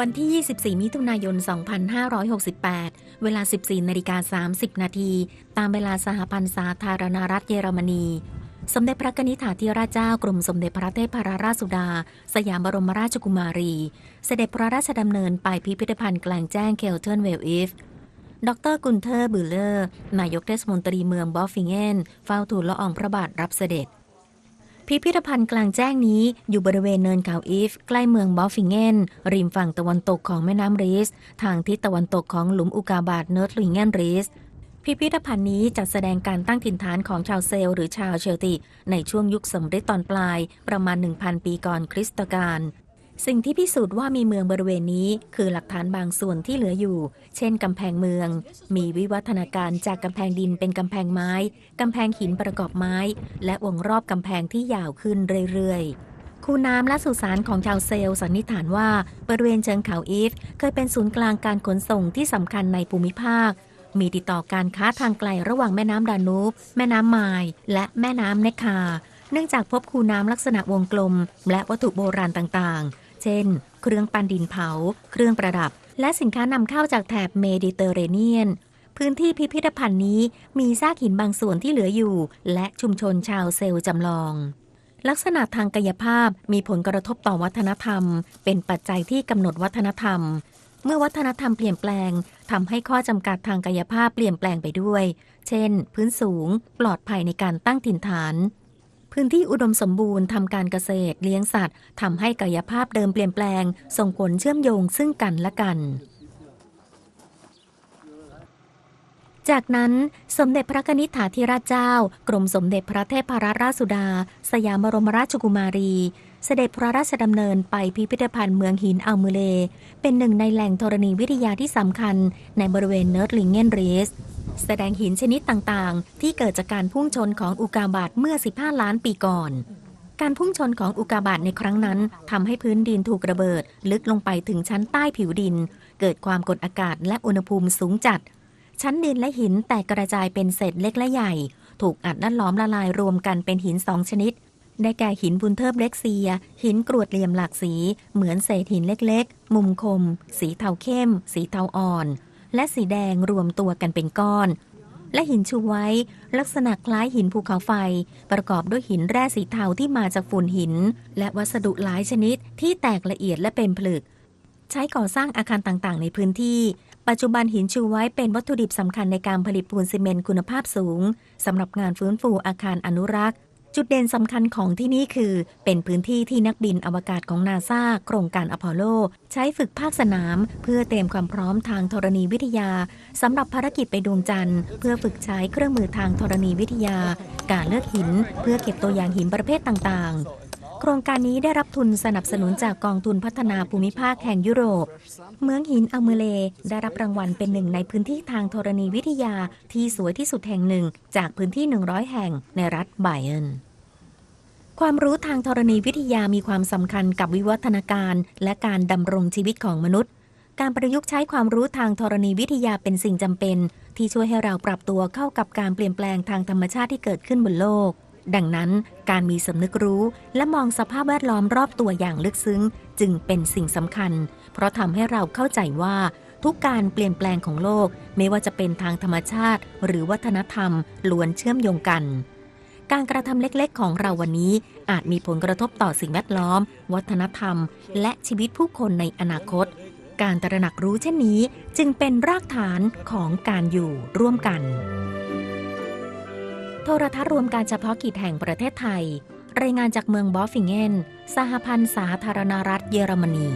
วันที่ 24 มิถุนายน 2568 เวลา 14นาฬิกา30 นาทีตามเวลาสหพันธ์สาธารณรัฐเยอรมนี สมเด็จพระกนิษฐาธิราชเจ้ากรมสมเด็จพระเทพรราชสุดา สยามบรมราชกุมารี เสด็จพระราชดำเนินไปพิพิธภัณฑ์กลางแจ้งเคลเทิร์นเวลอิฟดรกุนเทอร์บูเลอร์ นายกเทศมนตรีเมืองบอฟฟิงเกนเฝ้าทูลละอองพระบาทรับเสด็จ พิพิธภัณฑ์กลางแจ้งนี้อยู่บริเวณเนินเขาอีฟ ใกล้เมืองบอฟฟิงเกนริมฝั่งตะวันตกของแม่น้ำริส ทางทิศตะวันตกของหลุมอุกาบาตเนิร์ดลิงเกนริสพิพิธภัณฑ์นี้จัดแสดงการตั้งถิ่นฐานของชาวเซลหรือชาวเชลติ ในช่วงยุคสมฤทธิ์ตอนปลาย ประมาณ 1,000 ปีก่อนคริสตกาล สิ่งที่พิสูจน์ว่ามีเมืองบริเวณนี้ คือหลักฐานบางส่วนที่เหลืออยู่ เช่นกำแพงเมือง มีวิวัฒนาการจากกำแพงดินเป็นกำแพงไม้กำแพงหินประกอบไม้ และวงรอบกำแพงที่ยาวขึ้นเรื่อยๆคูน้ำและสุสานของชาวเซลสันนิษฐานว่าบริเวณเชิงเขาอีฟเคยเป็นศูนย์กลางการขนส่งที่สำคัญในภูมิภาค มีติดต่อการค้าทางไกลระหว่างแม่น้ำดานูบ แม่น้ำไมายและแม่น้ำเนคคา เนื่องจากพบคูน้ำลักษณะวงกลม และวัตถุโบราณต่างๆ เช่น เครื่องปั้นดินเผา เครื่องประดับ และสินค้านำเข้าจากแถบเมดิเตอร์เรเนียน พื้นที่พิพิธภัณฑ์นี้มีซากหินบางส่วนที่เหลืออยู่ และชุมชนชาวเซลล์จำลอง ลักษณะทางกายภาพมีผลกระทบต่อวัฒนธรรม เป็นปัจจัยที่กำหนดวัฒนธรรม เมื่อวัฒนธรรมเปลี่ยนแปลงทำให้ข้อจำกัดทางกายภาพเปลี่ยนแปลงไปด้วย เช่น พื้นสูง ปลอดภัยในการตั้งถิ่นฐาน พื้นที่อุดมสมบูรณ์ทำการเกษตรเลี้ยงสัตว์ทำให้กายภาพเดิมเปลี่ยนแปลง ส่งผลเชื่อมโยงซึ่งกันและกัน จากนั้นสมเด็จพระนิษฐาธิราชเจ้า กรมสมเด็จพระเทพรราชสุดา สยามบรมราชกุมารี เสด็จพระราชดำเนินไปพิพิธภัณฑ์เมืองหินอัลมูเล เป็นหนึ่งในแหล่งธรณีวิทยาที่สำคัญในบริเวณเนิร์ดลิงเกนเรส แสดงหินชนิดต่างๆ ที่เกิดจากการพุ่งชนของอุกาบาตเมื่อ 15 ล้านปีก่อน การพุ่งชนของอุกาบาตในครั้งนั้นทำให้พื้นดินถูกระเบิด ลึกลงไปถึงชั้นใต้ผิวดิน เกิดความกดอากาศและอุณหภูมิสูงจัด ชั้นดินและหินแตกกระจายเป็นเศษเล็กและใหญ่ ถูกอัดและล้อมละลายรวมกันเป็นหินสองชนิดได้แก่หินบุนเทิบเล็กเซีย หินกรวดเหลี่ยมหลากสี เหมือนเศษหินเล็กๆ มุมคม สีเทาเข้ม สีเทาอ่อน และสีแดงรวมตัวกันเป็นก้อน และหินชูไว้ ลักษณะคล้ายหินภูเขาไฟ ประกอบด้วยหินแร่สีเทาที่มาจากฝุ่นหิน และวัสดุหลายชนิดที่แตกละเอียดและเป็นผลึก ใช้ก่อสร้างอาคารต่างๆ ในพื้นที่ ปัจจุบันหินชูไว้เป็นวัตถุดิบสำคัญในการผลิตปูนซีเมนต์คุณภาพสูงสำหรับงานฟื้นฟูอาคารอนุรักษ์ จุดเด่นสำคัญของที่นี่คือ เป็นพื้นที่ที่นักบินอวกาศของนาซาโครงการอพอลโล ใช้ฝึกภาคสนาม เพื่อเตรียมความพร้อมทางธรณีวิทยาสำหรับภารกิจไปดวงจันทร์ เพื่อฝึกใช้เครื่องมือทางธรณีวิทยา การเลือกหิน เพื่อเก็บตัวอย่างหินประเภทต่างๆ โครงการนี้ได้รับทุนสนับสนุนจากกองทุนพัฒนาภูมิภาคแห่งยุโรป เมืองหินอเมเล ได้รับรางวัลเป็นหนึ่งในพื้นที่ทางธรณีวิทยาที่สวยที่สุดแห่งหนึ่ง จากพื้นที่ 100 แห่งในรัฐไบเอนความรู้ทางธรณีวิทยามีความสำคัญกับวิวัฒนาการและการดำรงชีวิตของมนุษย์ การประยุกต์ใช้ความรู้ทางธรณีวิทยาเป็นสิ่งจำเป็น ที่ช่วยให้เราปรับตัวเข้ากับการเปลี่ยนแปลงทางธรรมชาติที่เกิดขึ้นบนโลก ดังนั้นการมีสำนึกรู้และมองสภาพแวดล้อมรอบตัวอย่างลึกซึ้ง จึงเป็นสิ่งสำคัญ เพราะทำให้เราเข้าใจว่า ทุกการเปลี่ยนแปลงของโลก ไม่ว่าจะเป็นทางธรรมชาติ หรือวัฒนธรรมล้วนเชื่อมโยงกัน การกระทำเล็กๆ ของเราวันนี้อาจมีผลกระทบต่อสิ่งแวดล้อม วัฒนธรรม และชีวิตผู้คนในอนาคต การตระหนักรู้เช่นนี้ จึงเป็นรากฐานของการอยู่ร่วมกัน โทรทัศน์รวมการเฉพาะกิจแห่งประเทศไทย รายงานจากเมืองบอฟฟิงเกนสหพันธ์สาธารณรัฐเยอรมนี